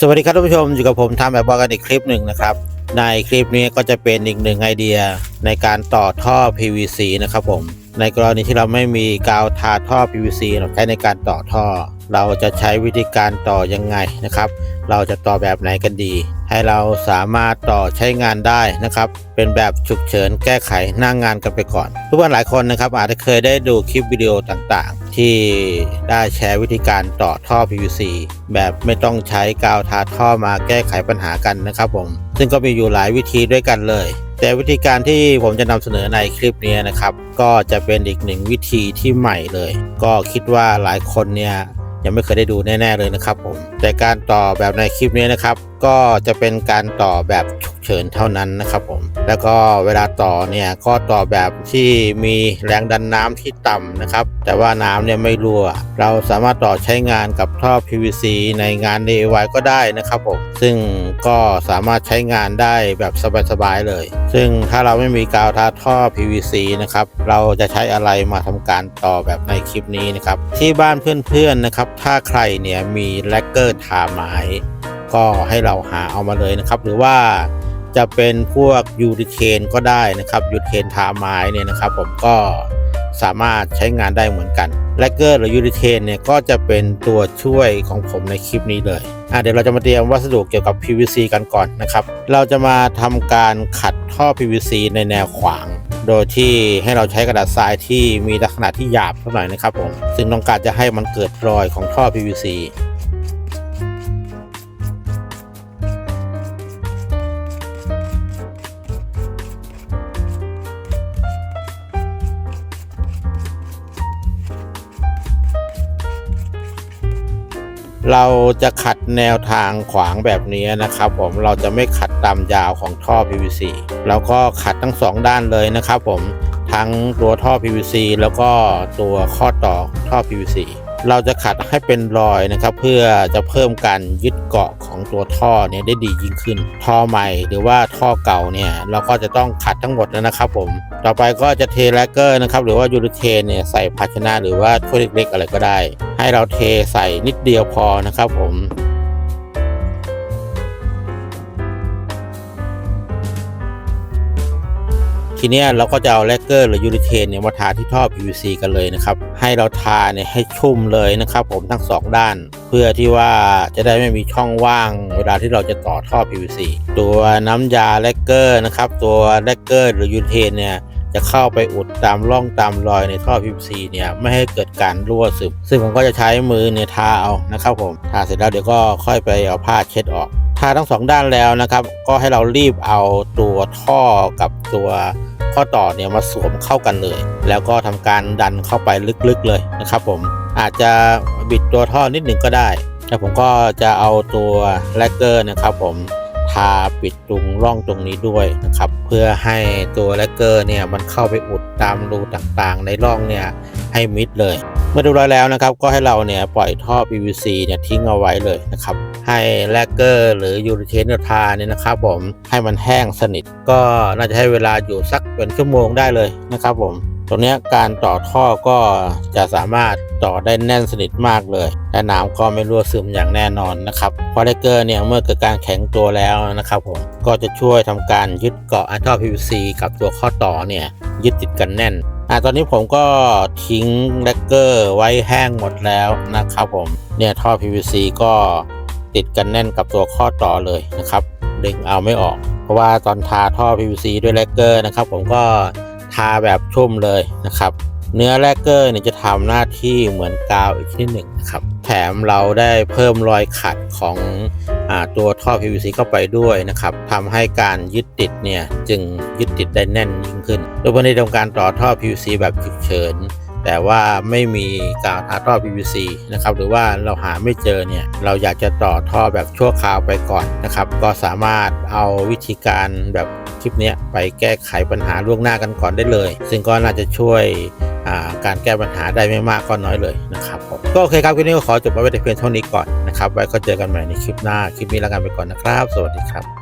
สวัสดีครับท่านผู้ชมอยู่กับผมทำแบบบอกกันอีกคลิปหนึ่งนะครับ ในคลิปนี้ก็จะเป็นอีกหนึ่งไอเดียในการต่อท่อ PVC นะครับผม ในกรณีที่เราไม่มีกาวทาท่อ PVC เราใช้ในการต่อท่อ เราจะใช้วิธีการต่อยังไงนะครับ เราจะต่อแบบไหนกันดี ให้เราสามารถต่อใช้งานได้นะครับ เป็นแบบฉุกเฉินแก้ไขหน้างงานกันไปก่อน ทุกคนหลายคนนะครับ อาจจะเคยได้ดูคลิปวิดีโอต่างๆ ที่ได้แชร์วิธีการต่อท่อ PVC แบบไม่ต้องใช้กาวทาท่อมาแก้ไขปัญหากันนะครับผม ซึ่งก็มีอยู่หลายวิธีด้วยกันเลยแต่วิธีการที่ผมจะนำเสนอในคลิปนี้นะครับ ก็จะเป็นอีกหนึ่งวิธีที่ใหม่เลย ก็คิดว่าหลายคนเนี่ย ยังไม่เคยได้ดูแน่ ๆ เลยนะครับผมแต่การต่อแบบในคลิปนี้นะครับ ก็จะเป็นการต่อแบบฉุก เฉินเท่านั้นนะครับผม แล้วก็เวลาต่อเนี่ยก็ต่อแบบที่มีแรงดันน้ำที่ต่ำนะครับ แต่ว่าน้ำเนี่ยไม่รั่ว เราสามารถต่อใช้งานกับท่อ PVC ในงาน DIY ก็ได้นะครับผม ซึ่งก็สามารถใช้งานได้แบบสบายๆเลย ซึ่งถ้าเราไม่มีกาวทาท่อ PVC นะครับ เราจะใช้อะไรมาทำการต่อแบบในคลิปนี้นะครับ ที่บ้านเพื่อนๆนะครับ ถ้าใครเนี่ยมีแลกเกอร์ทาไม้ก็ให้เราหาเอามาเลยนะครับ หรือว่า จะเป็นพวกยูริเคนก็ได้นะครับยูริเคนทาไม้เนี่ยนะครับ ผมก็สามารถใช้งานได้เหมือนกันแลกเกอร์หรือยูริเคนเนี่ยก็จะเป็นตัวช่วยของผมในคลิปนี้เลยอะเดี๋ยวเราจะมาเตรียมวัสดุเกี่ยวกับ PVC กันก่อนนะครับ เราจะมาทำการขัดท่อ PVC ในแนวขวาง โดยที่ให้เราใช้กระดาษทรายที่มีลักษณะที่หยาบเท่าไหร่นะครับผมซึ่งต้องการจะให้มันเกิดรอยของท่อ PVC เราจะขัดแนวทางขวางแบบนี้นะครับผมเราจะไม่ขัดตามยาวของท่อ PVC แล้วก็ขัดทั้งสองด้านเลยนะครับผมทั้งตัวท่อ PVC แล้วก็ตัวข้อต่อท่อ PVC เราจะขัดให้เป็นรอยนะครับ เพื่อจะเพิ่มการยึดเกาะของตัวท่อเนี่ยได้ดียิ่งขึ้น ท่อใหม่หรือว่าท่อเก่าเนี่ยเราก็จะต้องขัดทั้งหมดแล้วนะครับผมต่อไปก็จะเทแลกเกอร์นะครับหรือว่ายูริเทนเนี่ยใส่ภาชนะหรือว่าถ้วยเล็กๆอะไรก็ได้ ให้เราเทใส่นิดเดียวพอนะครับผม ทีเนี้ยเราก็จะเอาแลกเกอร์หรือยูริเทนเนี่ยมาทาที่ท่อ PVC กันเลยนะครับ ให้เราทาเนี่ยให้ชุ่มเลยนะครับ ผมทั้งสองด้าน เพื่อที่ว่าจะได้ไม่มีช่องว่าง เวลาที่เราจะต่อท่อ PVC ตัวน้ำยาแลกเกอร์นะครับ ตัวแลกเกอร์หรือยูริเทนเนี่ยจะเข้าไปอุดตามร่องตามรอยในท่อ PVC เนี่ยไม่ให้เกิดการรั่วซึมซึ่งผมก็จะใช้มือเนี่ยทาเอานะครับ ผมทาเสร็จแล้วเดี๋ยวก็ค่อยไปเอาผ้าเช็ดออก ทาทั้งสองด้านแล้วนะครับ ก็ให้เรารีบเอาตัวท่อกับตัวข้อต่อเนี่ยมาสวมเข้ากันเลย แล้วก็ทำการดันเข้าไปลึกๆเลยนะครับ ผมอาจจะบิดตัวท่อนิดหนึ่งก็ได้แล้วผมก็จะเอาตัวแลกเกอร์นะครับ ผมทาปิดตรงร่องตรงนี้ด้วยนะครับ เพื่อให้ตัวแลกเกอร์เนี่ยมันเข้าไปอุดตามรูต่างๆ ในร่องเนี่ยให้มิดเลย เมื่อดูร้อยแล้วนะครับ ก็ให้เราเนี่ยปล่อยท่อ PVC เนี่ยทิ้งเอาไว้เลยนะครับ ให้แลกเกอร์ หรือยูริเทนทาเนี่ยนะครับผมให้มันแห้งสนิท ก็น่าจะให้เวลาอยู่สักเป็นชั่วโมงได้เลยนะครับผมตรงนี้การต่อท่อก็จะสามารถต่อได้แน่นสนิทมากเลย และน้ำก็ไม่รั่วซึมอย่างแน่นอนนะครับเพราะเลกเกอร์เนี่ยเมื่อเกิดการแข็งตัวแล้วนะครับผมก็จะช่วยทำการยึดเกาะไอท่อ PVC กับตัวข้อต่อเนี่ยยึดติดกันแน่นอะตอนนี้ผมก็ทิ้งเลกเกอร์ไว้แห้งหมดแล้วนะครับผมเนี่ยท่อ PVC ก็ ติดกันแน่นกับตัวข้อต่อเลยนะครับดึงเอาไม่ออก เพราะว่าตอนทาท่อ PVC ด้วยเลกเกอร์นะครับ ผมก็ทาแบบชุ่มเลยนะครับ เนื้อแลกเกอร์เนี่ยจะทำหน้าที่เหมือนกาวอีกชนิดหนึ่งนะครับ แถมเราได้เพิ่มรอยขัดของอตัวท่อ PVC เข้าไปด้วยนะครับทำให้การยึดติดเนี่ยจึงยึดติดได้แน่นยิ่งขึ้น โดยวันนี้ทำการต่อท่อ PVC แบบฉุกเฉิน แต่ว่าไม่มีกาวทาท่อ PVC นะครับหรือว่าเราหาไม่เจอเนี่ยเราอยากจะต่อท่อแบบชั่วคราวไปก่อนนะครับ ก็สามารถเอาวิธีการแบบคลิปนี้ไปแก้ไขปัญหาล่วงหน้ากันก่อนได้เลย ซึ่งก็น่าจะช่วยการแก้ปัญหาได้ไม่มากก็น้อยเลยนะครับผมก็โอเคครับคลิปนี้ก็ขอจบไว้แต่เพียงเท่านี้ก่อนนะครับไว้ก็เจอกันใหม่ในคลิปหน้าคลิปนี้ลากันไปก่อนนะครับ สวัสดีครับ